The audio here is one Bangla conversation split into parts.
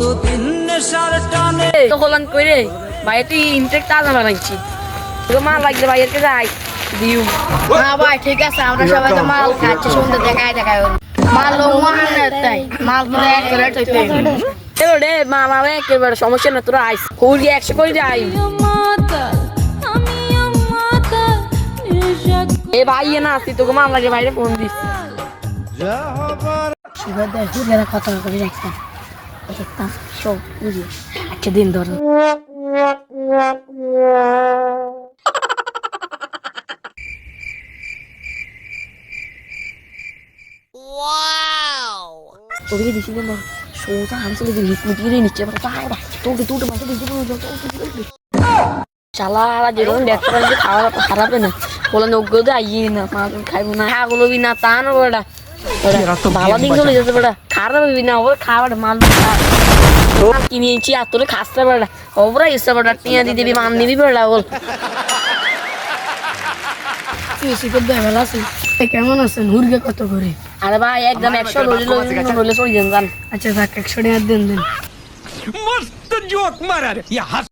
কতদিন নেশার টানে? তখন করে ভাই তুই ইনটেক তাজা বানাইছি। তোকে মাল লাগলে ভাইয়ের কাছে আই দিউ হ্যাঁ ভাই ঠিক আছে আমরা সবাই তো মাল খাচ্ছি সুন্দর দেখায় দেখায় মাল লোক মহানের তাই মাল তো এক রে মা আমার একেবারে সমস্যা না তোরা আইস। কুড়ি একশো করে যাই। এ ভাই এ না আসি তোকে মাল লাগে বাইরে ফোন দিস। কথা করে রাখতাম। দিন ধর ওদিকে দিছি না সোজা আমি চলে দিই হিট মিটিয়ে নিচ্ছে এবার তাহলে তোকে দুটো মাসে দিতে চালা যেরকম দেখতে পারবে খাওয়া খারাপে না বলে নগ্য দিয়ে আইয়ে না খাইবো না খাগুলো বি না তা না বেটা ভালো দিন চলে যেতে বেটা খারাপই না ওর খাবার মাল কিনেছি আর তোর খাসতে বেড়া ওরা এসে বেড়া টিয়া দিয়ে দিবি মান নিবি বেড়া বল কেমন আছেন? হুরগে কত করে? আরে ভাই একদম একশো রোলে চলে যান যান। আচ্ছা থাক একশো টাকা দিন দিন। মস্ত জোক মারার ইয়া হাস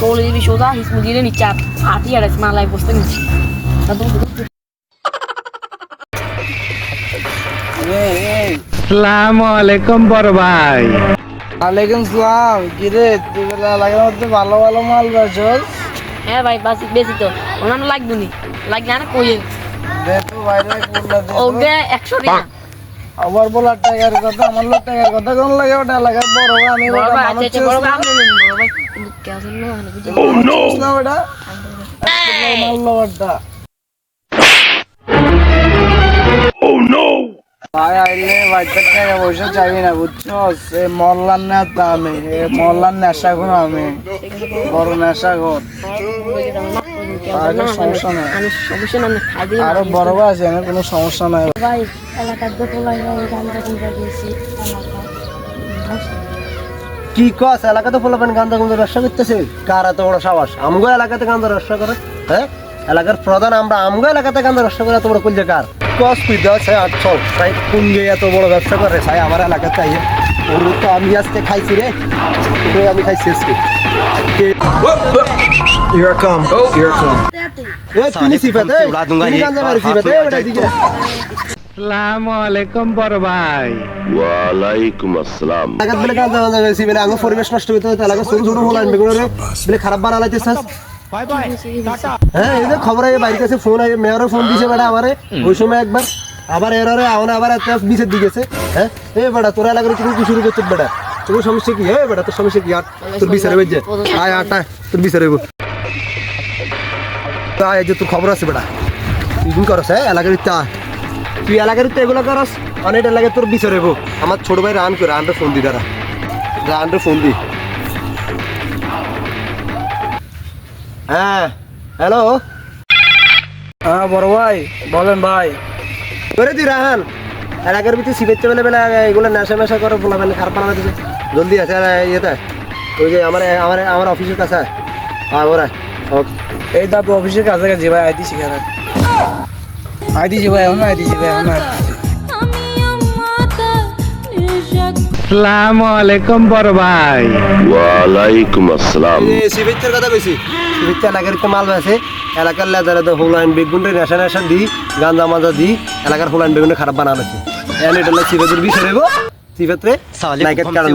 চলে দিবি সোজা হিসমুদিরে নিচে আটি আর মালায় বসতে নিচ্ছি। তা আসসালামু আলাইকুম বড় ভাই। ওয়ালাইকুম সালাম। কিরে তুই বলে এলাকার মধ্যে ভালো ভালো মাল বেচস হ্যাঁ ভাই বাস বেশি তো। ওনার লাগবে নি। লাগবে না কই দে তো বাইরে কোনটা দে ওকে একশো টাকা। আবার বলার টাকার কথা আমার লোক টাকার কথা কোন লাগে? ওটা এলাকার বড় ভাই আমি বড় ভাই মানুষ আচ্ছা আচ্ছা বড় ভাই বড় ভাই। কিন্তু কেমন না? মানে বুঝলি না। ওটা মাল লবারটা ভাই আইলে বাচ্চার টাকা পয়সা চাইবি না বুঝছ? সে মল্লার নেতা আমি এ নেশা কর আমি বড় নেশা কর সমস্যা নাই। আমি সমস্যা না আমি খাই দিই আরও বড় আছে আমার কোনো সমস্যা নাই। ভাই এলাকার দোতলায় কি কস এলাকাতে পোলাপান গান্দা গুন্দা ব্যবসা করতেছে? কার এত বড় সাবাস আমগো এলাকাতে গান্দা ব্যবসা করে হ্যাঁ? এলাকার প্রধান আমরা আমগো এলাকাতে গান্দা ব্যবসা করে এত বড় কুলজে কার? কস তুই দাও সাই আটশো সাই কোন গিয়ে এত বড় ব্যবসা করে সাই আমার এলাকাতে আইয়ে। ওর তো আমি আজকে খাইছি রে। ওই আমি খাইছি আজকে। Here come, here come. এ তুমি সিফাত? তুমি গান্দা মারি সিফাত? এ দিকে। আসসালামু আলাইকুম বড় ভাই। ওয়ালাইকুম আসসালাম। এলাকাত বলে গান্দা গান্দা বেশি বলে পরিবেশ নষ্ট হইতে ছোট ছোট বলে খারাপ বানালাইতেছাস হ্যাঁ এই যে খবর আগে বাইরের কাছে ফোন আগে মেয়রও ফোন দিছে বেটা আমারে। ওই সময় একবার আবার এরারে আউন আবার একটা বিচের দিকে হ্যাঁ? এ বেটা তোর কি শুরু করছিস বেটা। তোর সমস্যা কি? হ্যাঁ বেটা তোর সমস্যা কি? আর তোর বিচারে বেজে আয় আটা তোর বিচারে হইব তা এই যে তোর খবর আছে বেটা। তুই করস হ্যাঁ? এলাকার ইত্যা তুই এলাকার ইত্যা এগুলো করস? অনেক এলাকায় তোর বিচারে আমার ছোট ভাই রান করে রানটা ফোন দি দাঁড়া। রানটা ফোন দি। হ্যাঁ হ্যালো হ্যাঁ বড় ভাই বলেন ভাই। করে তুই রাহান এলাকার ভিতরে সিবেচ্ছে বেলে বেলা এগুলো নেশা মেশা করে বলা বেলে খারাপ বানাতে দিছে জলদি আছে ইয়েতে। ওই যে আমার আমার আমার অফিসের কাছে হ্যাঁ ওরা। এই তো অফিসের কাছাকাছি ভাই আইতি শিখার আইতিছি ভাই এখন আইতিছি ভাই এখন আসসালামু আলাইকুম বড় ভাই। ওয়ালাইকুম আসসালাম। সিবেচ্ছের কথা কইছি। সিবেচ্ছে এলাকার ভিতরে মাল আছে। এলাকার লেদার লেদার হোলাইন বেগুন রে নেশা নেশা দি গাঁজা মাজা দি এলাকার হোলাইন বেগুনে খারাপ বানানো এন এটা হলো বিষয় রেবো সিবেত্রে নাইকেট কারণ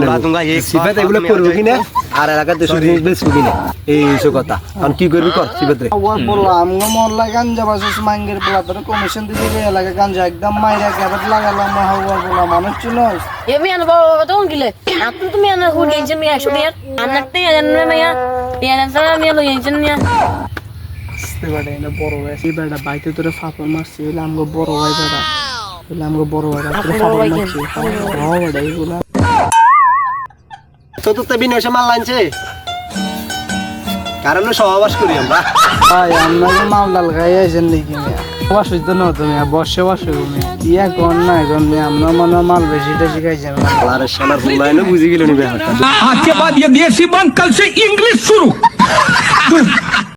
সিবেত এগুলো করব কিনা আর এলাকার দেশের জিনিস বেশ কিনা। এই সব কথা। কারণ কি করবি কর সিবেত্রে ওর বলল আমগো মহল্লা গাঞ্জা বাসস মাঙ্গের বলা তোর কমিশন দিতে যে এলাকা গাঞ্জা একদম মাইরা ক্যাবেট লাগালাম মা বলা মানুষ চিনস। এ মিয়া তখন গিলে আপনি তুমি আনা হুড গেছেন মিয়া একশো মিয়া? আপনার জানেন না মিয়া? মিয়া জানছেন মিয়া লই গেছেন মিয়া? আসতে বড় ভাই বেটা বাইতে তোরে ফাপড় মারছি আমগো বড় ভাই বেটা আমরা বড় তো তো তেবি নয়শো মাল লাইনছে কারণ সহবাস করি আমরা? ভাই আপনাকে মামলা লাগাই আছেন নাকি সবাস হইতো না তুমি বসে বসে ইয়া কর না এখন আমরা মনে মাল বেশিটা শিখাইছেন আর সালার ফুলাইনও বুঝে ইংলিশ শুরু।